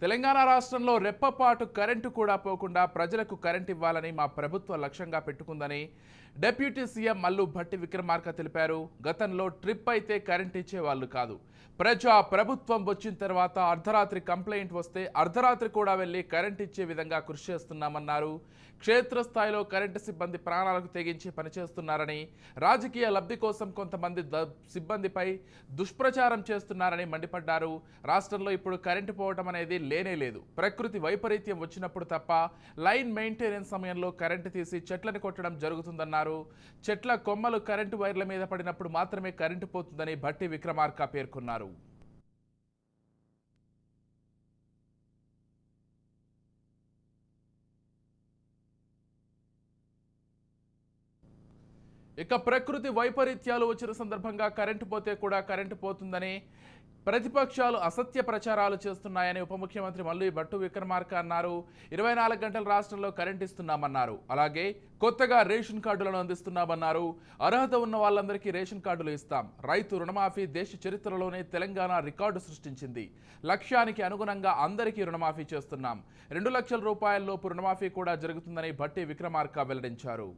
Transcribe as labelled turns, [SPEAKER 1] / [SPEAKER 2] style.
[SPEAKER 1] తెలంగాణ రాష్ట్రంలో రెప్పపాటు కరెంటు కూడా పోకుండా ప్రజలకు కరెంటు ఇవ్వాలని మా ప్రభుత్వ లక్ష్యంగా పెట్టుకుందని డిప్యూటీ సీఎం మల్లు భట్టి విక్రమార్క తెలిపారు. గతంలో ట్రిప్ అయితే కరెంట్ ఇచ్చేవాళ్ళు కాదు. ప్రజా ప్రభుత్వం వచ్చిన తర్వాత అర్ధరాత్రి కంప్లైంట్ వస్తే అర్ధరాత్రి కూడా వెళ్ళి కరెంట్ ఇచ్చే విధంగా కృషి చేస్తున్నామన్నారు. క్షేత్రస్థాయిలో కరెంటు సిబ్బంది ప్రాణాలకు తెగించి పనిచేస్తున్నారని రాజకీయ లబ్ధి కోసం కొంతమంది సిబ్బందిపై దుష్ప్రచారం చేస్తున్నారని మండిపడ్డారు. రాష్ట్రంలో ఇప్పుడు కరెంటు పోవడం అనేది లేనే లేదు. ప్రకృతి వైపరీత్యం వచ్చినప్పుడు తప్ప లైన్ మెయింటెనెన్స్ సమయంలో కరెంటు తీసి చెట్లను కొట్టడం జరుగుతుందన్నారు. చెట్ల కొమ్మలు కరెంటు వైర్ల మీద పడినప్పుడు మాత్రమే కరెంటు పోతుందని భట్టి విక్రమార్క పేర్కొన్నారు. ఇక ప్రకృతి వైపరీత్యాలు వచ్చిన సందర్భంగా కరెంటు పోతే కూడా కరెంటు పోతుందని ప్రతిపక్షాలు అసత్య ప్రచారాలు చేస్తున్నాయని ఉప ముఖ్యమంత్రి మల్లు భట్టు విక్రమార్క అన్నారు. ఇరవై నాలుగు గంటలు రాష్ట్రంలో కరెంట్ ఇస్తున్నామన్నారు. అలాగే కొత్తగా రేషన్ కార్డులను అందిస్తున్నామన్నారు. అర్హత ఉన్న వాళ్ళందరికీ రేషన్ కార్డులు ఇస్తాం. రైతు రుణమాఫీ దేశ చరిత్రలోనే తెలంగాణ రికార్డు సృష్టించింది. లక్ష్యానికి అనుగుణంగా అందరికీ రుణమాఫీ చేస్తున్నాం. రెండు లక్షల రూపాయల లోపు రుణమాఫీ కూడా జరుగుతుందని భట్టి విక్రమార్క వెల్లడించారు.